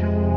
you.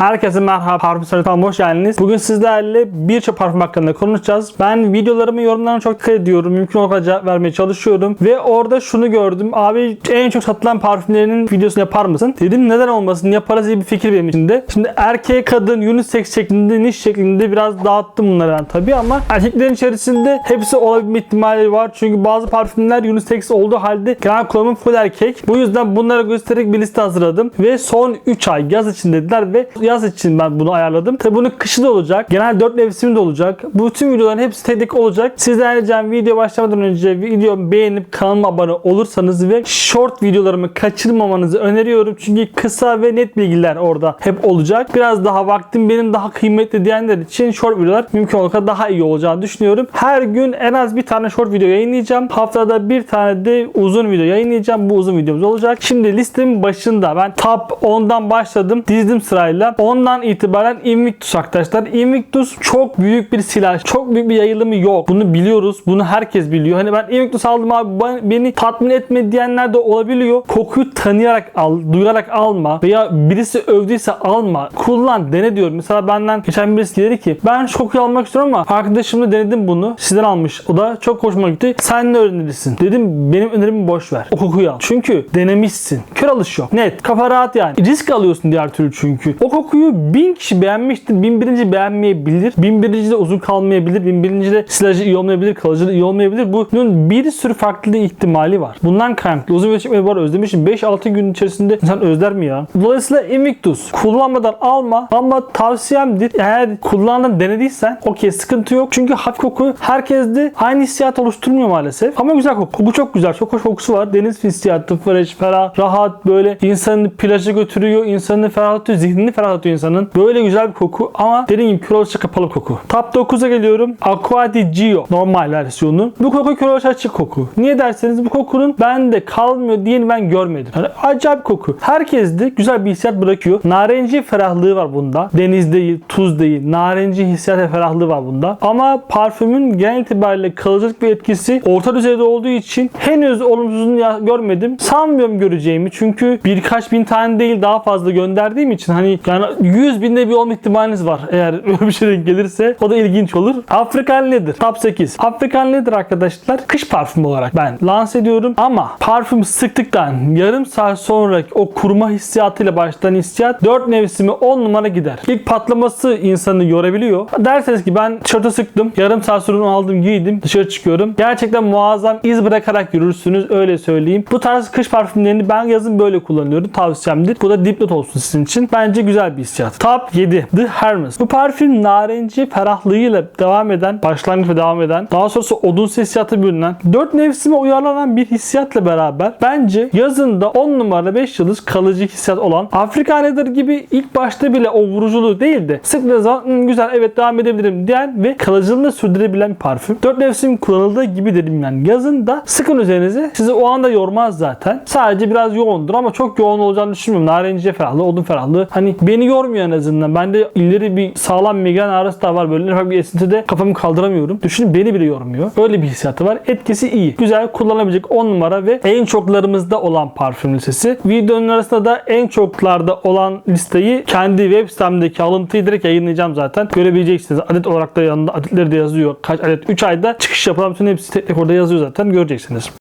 Herkese merhaba Parfüm Sarıtan hoş geldiniz. Bugün sizlerle birçok parfüm hakkında konuşacağız. Ben videolarımı yorumlarına çok dikkat ediyorum. Mümkün olduğunca cevap vermeye çalışıyorum. Ve orada şunu gördüm. Abi en çok satılan parfümlerinin videosunu yapar mısın? Dedim neden olmasın? Yaparız diye bir fikir benim içinde. Şimdi erkek, kadın, unisex şeklinde, niş şeklinde biraz dağıttım bunları ben tabii ama erkeklerin içerisinde hepsi olabilme ihtimali var. Çünkü bazı parfümler unisex olduğu halde genel kullanımı full erkek. Bu yüzden bunlara göstererek bir liste hazırladım. Ve son 3 ay yaz için dediler ve yaz için ben bunu ayarladım. Tabi bunun kışı da olacak. Genel 4 mevsimi de olacak. Bu tüm videoların hepsi tek olacak. Sizden ricam video başlamadan önce videomu beğenip kanalıma abone olursanız ve short videolarımı kaçırmamanızı öneriyorum. Çünkü kısa ve net bilgiler orada hep olacak. Biraz daha vaktim benim daha kıymetli diyenler için short videolar mümkün kadar daha iyi olacağını düşünüyorum. Her gün en az bir tane short video yayınlayacağım. Haftada bir tane de uzun video yayınlayacağım. Bu uzun videomuz olacak. Şimdi listemin başında ben top 10'dan başladım. Dizdim sırayla. Ondan itibaren Invictus arkadaşlar. Invictus çok büyük bir silah. Çok büyük bir yayılımı yok. Bunu biliyoruz. Bunu herkes biliyor. Hani ben Invictus aldım abi ben- beni tatmin etme diyenler de olabiliyor. Kokuyu tanıyarak al, duyarak alma veya birisi övdüyse alma. Kullan, dene diyorum. Mesela benden geçen birisi dedi ki ben kokuyu almak istiyorum ama arkadaşımla denedim bunu. Sizden almış. O da çok hoşuma gitti. Sen ne önerirsin? Dedim benim önerimi boş ver. O kokuyu al. Çünkü denemişsin. Kör alış yok. Net. Kafa rahat yani. Risk alıyorsun diğer türlü çünkü. O kokuyu bin kişi beğenmiştir. Bin birinci beğenmeyebilir. Bin birinci de uzun kalmayabilir. Bin birinci de silajı iyi olmayabilir. Kalıcı da iyi olmayabilir. Bunun bir sürü farklı ihtimali var. Bundan kaynaklı. Uzun video çekmeyi var özlemişim. 5-6 gün içerisinde insan özler mi ya? Dolayısıyla Invictus kullanmadan alma ama tavsiyemdir. Eğer kullandın denediysen okey sıkıntı yok. Çünkü hafif koku herkeste aynı hissiyat oluşturmuyor maalesef. Ama güzel koku. Koku çok güzel. Çok hoş kokusu var. Deniz hissiyatı, fresh, ferah, rahat böyle insanı plaja götürüyor, insanı ferahlatıyor, zihnini ferahlatıyor insanın. Böyle güzel bir koku ama dediğim gibi kör kapalı koku. Top 9'a geliyorum. Aqua di Gio normal versiyonu. Bu koku kör açık koku. Niye derseniz bu kokunun bende kalmıyor diyeni ben görmedim. Yani acayip koku. Herkes de güzel bir hissiyat bırakıyor. Narenci ferahlığı var bunda. Deniz değil, tuz değil. Narenci hissiyat ve ferahlığı var bunda. Ama parfümün genel itibariyle kalıcılık ve etkisi orta düzeyde olduğu için henüz olumsuzunu görmedim. Sanmıyorum göreceğimi. Çünkü birkaç bin tane değil daha fazla gönderdiğim için hani yani 100 binde bir olma ihtimaliniz var. Eğer öyle bir şey gelirse o da ilginç olur. Afrikan Leather Top 8. Afrikan Leather arkadaşlar kış parfümü olarak ben lanse ediyorum ama parfüm sıktıktan yarım saat sonra o kuruma hissiyatıyla başlayan hissiyat 4 mevsimi 10 numara gider. İlk patlaması insanı yorabiliyor. Derseniz ki ben tişörtü sıktım. Yarım saat sonra aldım giydim. Dışarı çıkıyorum. Gerçekten muazzam iz bırakarak yürürsünüz öyle söyleyeyim. Bu tarz kış parfümlerini ben yazın böyle kullanıyorum. Tavsiyemdir. Bu da dipnot olsun sizin için. Bence güzel bir hissiyat. Top 7. The Hermes. Bu parfüm narenci ferahlığıyla devam eden, başlangıç ve devam eden, daha sonrası odunsu hissiyatı bürünen, 4 mevsime uyarlanan bir hissiyatla beraber bence yazında 10 numara 5 yıldız kalıcı hissiyat olan Afrika Leather gibi ilk başta bile o vuruculuğu değil de sıktığı zaman "Hmm, güzel evet devam edebilirim diyen ve kalıcılığını sürdürebilen bir parfüm. 4 mevsim kullanıldığı gibi dedim yani. Yazında sıkın üzerinize. Sizi o anda yormaz zaten. Sadece biraz yoğundur ama çok yoğun olacağını düşünmüyorum. Narenciye ferahlığı, odun ferahlığı. Hani beni yormuyor en azından. Bende ileri bir sağlam migren ağrısı da var. Böyle ufak bir esintide kafamı kaldıramıyorum. Düşünün beni bile yormuyor. Öyle bir hissiyatı var. Etkisi iyi. Güzel kullanabilecek 10 numara ve en çoklarımızda olan parfüm listesi. Videonun arasında da en çoklarda olan listeyi kendi web sitemdeki alıntıyı direkt yayınlayacağım zaten. Görebileceksiniz. Adet olarak da yanında adetleri de yazıyor. Kaç adet? 3 ayda çıkış yapılan bütün hepsi tek tek orada yazıyor zaten. Göreceksiniz.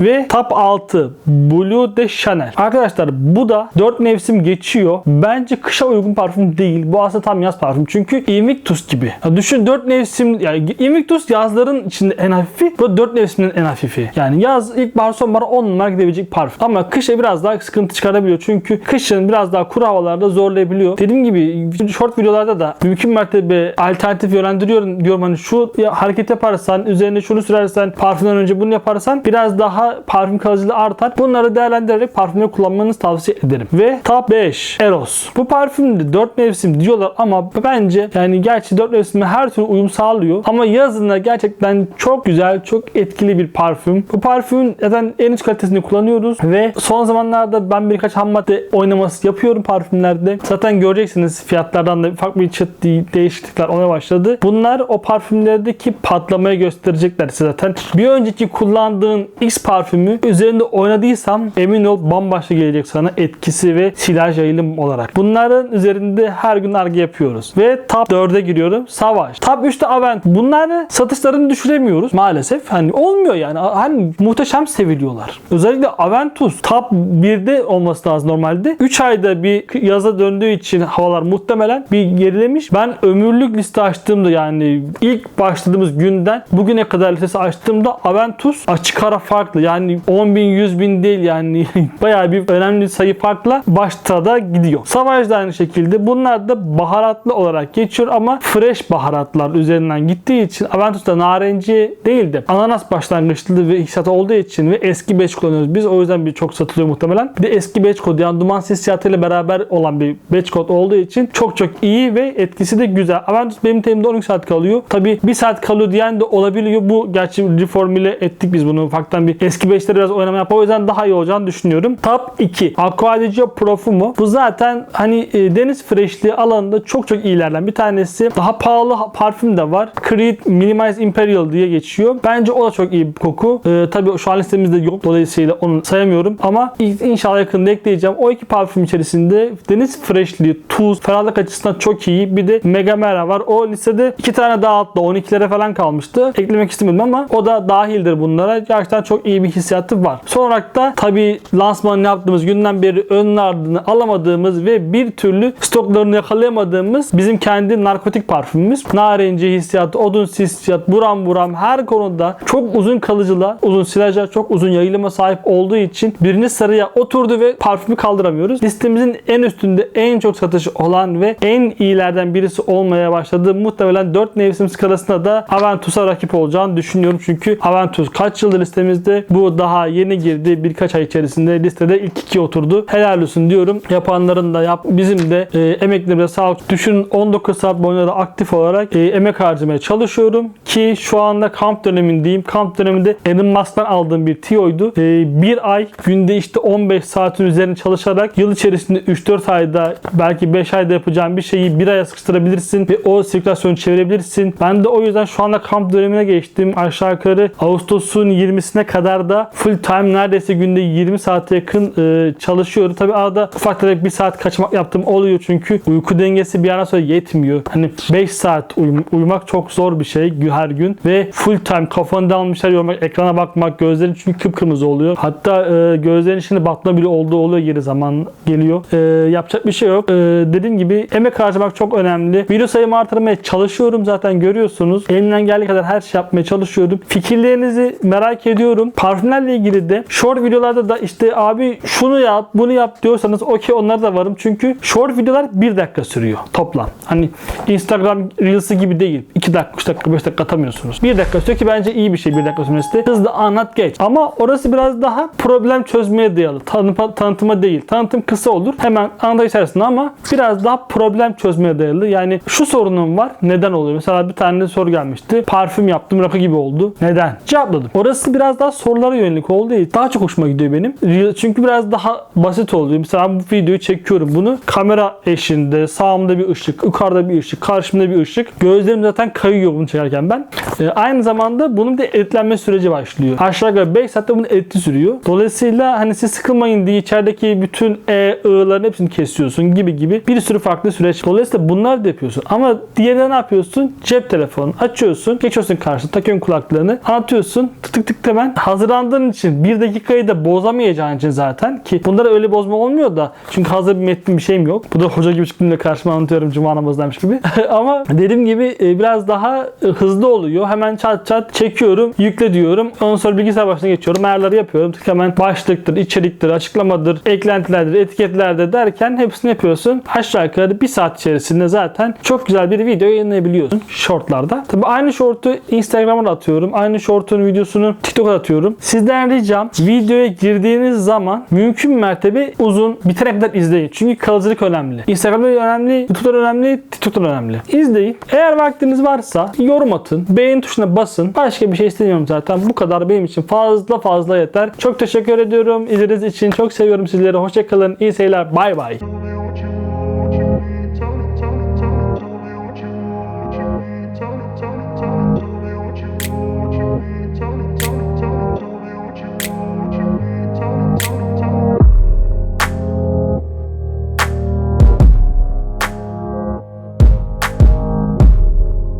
Ve top 6 Blue de Chanel. Arkadaşlar bu da 4 mevsim geçiyor. Bence kışa uygun parfüm değil. Bu aslında tam yaz parfüm. Çünkü Invictus gibi. Ya düşün 4 mevsim yani Invictus yazların içinde en hafifi. Bu 4 mevsimin en hafifi. Yani yaz ilkbahar sonbahar 10 numara gidebilecek parfüm. Ama kışa biraz daha sıkıntı çıkarabiliyor. Çünkü kışın biraz daha kuru havalarda zorlayabiliyor. Dediğim gibi short videolarda da mümkün mertebe alternatif yönlendiriyorum diyorum hani şu ya, hareket yaparsan üzerine şunu sürersen parfümden önce bunu yaparsan biraz daha parfüm kalıcılığı artar. Bunları değerlendirerek parfümleri kullanmanızı tavsiye ederim. Ve top 5 Eros. Bu parfümde 4 mevsim diyorlar ama bence yani gerçi 4 mevsime her türlü uyum sağlıyor. Ama yazında gerçekten çok güzel, çok etkili bir parfüm. Bu parfümün zaten en üst kalitesini kullanıyoruz ve son zamanlarda ben birkaç ham madde oynaması yapıyorum parfümlerde. Zaten göreceksiniz fiyatlardan da farklı bir çıt değişiklikler olmaya başladı. Bunlar o parfümlerdeki patlamayı gösterecekler size zaten. Bir önceki kullandığın X parfüm parfümü üzerinde oynadıysam emin ol bambaşka gelecek sana etkisi ve silaj yayılım olarak. Bunların üzerinde her gün arge yapıyoruz. Ve top 4'e giriyorum. Savaş. Top 3'te Avent. Bunları satışlarını düşüremiyoruz maalesef. Hani olmuyor yani. Hani muhteşem seviliyorlar. Özellikle Aventus top 1'de olması lazım normalde. 3 ayda bir yaza döndüğü için havalar muhtemelen bir gerilemiş. Ben ömürlük liste açtığımda yani ilk başladığımız günden bugüne kadar listesi açtığımda Aventus açık ara farklı. Yani 10 bin 100 bin değil yani bayağı bir önemli sayı farkla başta da gidiyor. Savaş da aynı şekilde. Bunlar da baharatlı olarak geçiyor ama fresh baharatlar üzerinden gittiği için Aventus'ta narenci değil de ananas başlangıçlı ve hissiyatı olduğu için ve eski batch kullanıyoruz. Biz o yüzden bir çok satılıyor muhtemelen. Bir de eski batch kod yani duman hissiyatıyla beraber olan bir batch kod olduğu için çok çok iyi ve etkisi de güzel. Aventus benim terimde 12 saat kalıyor. Tabi 1 saat kalıyor diyen de olabiliyor. Bu gerçi reformüle ettik biz bunu. Ufaktan bir eski batch'leri biraz oynama yap. O yüzden daha iyi olacağını düşünüyorum. Top 2. Aqua di Gio Profumo. Bu zaten hani e, deniz freshliği alanında çok çok iyilerden bir tanesi. Daha pahalı parfüm de var. Creed Minimize Imperial diye geçiyor. Bence o da çok iyi bir koku. Ee, tabii şu an listemizde yok. Dolayısıyla onu sayamıyorum. Ama inşallah yakında ekleyeceğim. O iki parfüm içerisinde deniz freshliği, tuz, ferahlık açısından çok iyi. Bir de Mega Mera var. O listede iki tane daha altta 12'lere falan kalmıştı. Eklemek istemedim ama o da dahildir bunlara. Gerçekten çok iyi bir hissiyatı var. Son olarak da tabii lansmanını yaptığımız günden beri ön ardını alamadığımız ve bir türlü stoklarını yakalayamadığımız bizim kendi narkotik parfümümüz. Narenci hissiyatı, odun hissiyat, buram buram her konuda çok uzun kalıcılar, uzun silajlar, çok uzun yayılıma sahip olduğu için birini sarıya oturdu ve parfümü kaldıramıyoruz. Listemizin en üstünde en çok satışı olan ve en iyilerden birisi olmaya başladığı muhtemelen 4 mevsim skalasında da Aventus'a rakip olacağını düşünüyorum. Çünkü Aventus kaç yıldır listemizde bu daha yeni girdi. Birkaç ay içerisinde listede ilk iki oturdu. Helal olsun diyorum. Yapanların da yap. Bizim de e, emeklerimize sağlık. Düşünün 19 saat boyunca da aktif olarak e, emek harcamaya çalışıyorum. Ki şu anda kamp dönemindeyim. Kamp döneminde Elon Musk'tan aldığım bir tiyoydu. E, bir ay günde işte 15 saatin üzerine çalışarak yıl içerisinde 3-4 ayda belki 5 ayda yapacağım bir şeyi bir aya sıkıştırabilirsin ve o sirkülasyonu çevirebilirsin. Ben de o yüzden şu anda kamp dönemine geçtim. Aşağı yukarı Ağustos'un 20'sine kadar da full time neredeyse günde 20 saate yakın e, çalışıyorum. Tabi arada ufak tefek bir saat kaçmak yaptığım oluyor çünkü uyku dengesi bir ara sonra yetmiyor. Hani 5 saat uyum- uyumak çok zor bir şey her gün ve full time kafanı dalmışlar yormak, ekrana bakmak, gözlerin çünkü kıpkırmızı oluyor. Hatta e, gözlerin içinde batma bile olduğu oluyor geri zaman geliyor. E, yapacak bir şey yok. E, dediğim gibi emek harcamak çok önemli. Video sayımı artırmaya çalışıyorum zaten görüyorsunuz. Elimden geldiği kadar her şey yapmaya çalışıyorum. Fikirlerinizi merak ediyorum. Parfümlerle ilgili de short videolarda da işte abi şunu yap, bunu yap diyorsanız okey onlara da varım. Çünkü short videolar 1 dakika sürüyor toplam. Hani Instagram Reels'i gibi değil. 2 dakika, 3 dakika, 5 dakika atamıyorsunuz. 1 dakika sürüyor ki bence iyi bir şey 1 dakika sürmesi. Hızlı anlat geç. Ama orası biraz daha problem çözmeye dayalı. Tanıma, tanıtıma değil. Tanıtım kısa olur. Hemen anda içerisinde ama biraz daha problem çözmeye dayalı. Yani şu sorunum var. Neden oluyor? Mesela bir tane soru gelmişti. Parfüm yaptım rakı gibi oldu. Neden? Cevapladım. Orası biraz daha sorulara yönelik olduğu için daha çok hoşuma gidiyor benim. Çünkü biraz daha basit oluyor. Mesela ben bu videoyu çekiyorum bunu. Kamera eşinde, sağımda bir ışık, yukarıda bir ışık, karşımda bir ışık. Gözlerim zaten kayıyor bunu çekerken ben. Ee, aynı zamanda bunun bir editlenme süreci başlıyor. Aşağı yukarı 5 saatte bunun editi sürüyor. Dolayısıyla hani siz sıkılmayın diye içerideki bütün e, ığların hepsini kesiyorsun gibi gibi bir sürü farklı süreç. Dolayısıyla bunlar da yapıyorsun. Ama diğerinde ne yapıyorsun? Cep telefonu açıyorsun, geçiyorsun karşına, takıyorsun kulaklığını, anlatıyorsun, tık tık tık hemen hazırlandığın için bir dakikayı da bozamayacağın için zaten ki bunlara öyle bozma olmuyor da çünkü hazır bir metnin bir şeyim yok. Bu da hoca gibi çıktım da karşıma anlatıyorum cuma namazındaymış gibi. Ama dediğim gibi e, biraz daha e, hızlı oluyor. Hemen çat çat çekiyorum, yükle diyorum. Ondan sonra bilgisayar başına geçiyorum. Ayarları yapıyorum. Tık hemen başlıktır, içeriktir, açıklamadır, eklentilerdir, etiketlerdir derken hepsini yapıyorsun. Aşağı yukarı bir saat içerisinde zaten çok güzel bir video yayınlayabiliyorsun shortlarda. Tabi aynı shortu Instagram'a atıyorum. Aynı shortun videosunu TikTok'a atıyorum. Sizden ricam videoya girdiğiniz zaman mümkün mertebe uzun bitene kadar izleyin. Çünkü kalıcılık önemli. Instagram'da önemli, YouTube'da önemli, TikTok'ta önemli. İzleyin. Eğer vaktiniz varsa yorum atın. Beğen tuşuna basın. Başka bir şey istemiyorum zaten. Bu kadar benim için fazla fazla yeter. Çok teşekkür ediyorum. İzlediğiniz için çok seviyorum sizleri. Hoşçakalın. İyi seyirler. Bay bay.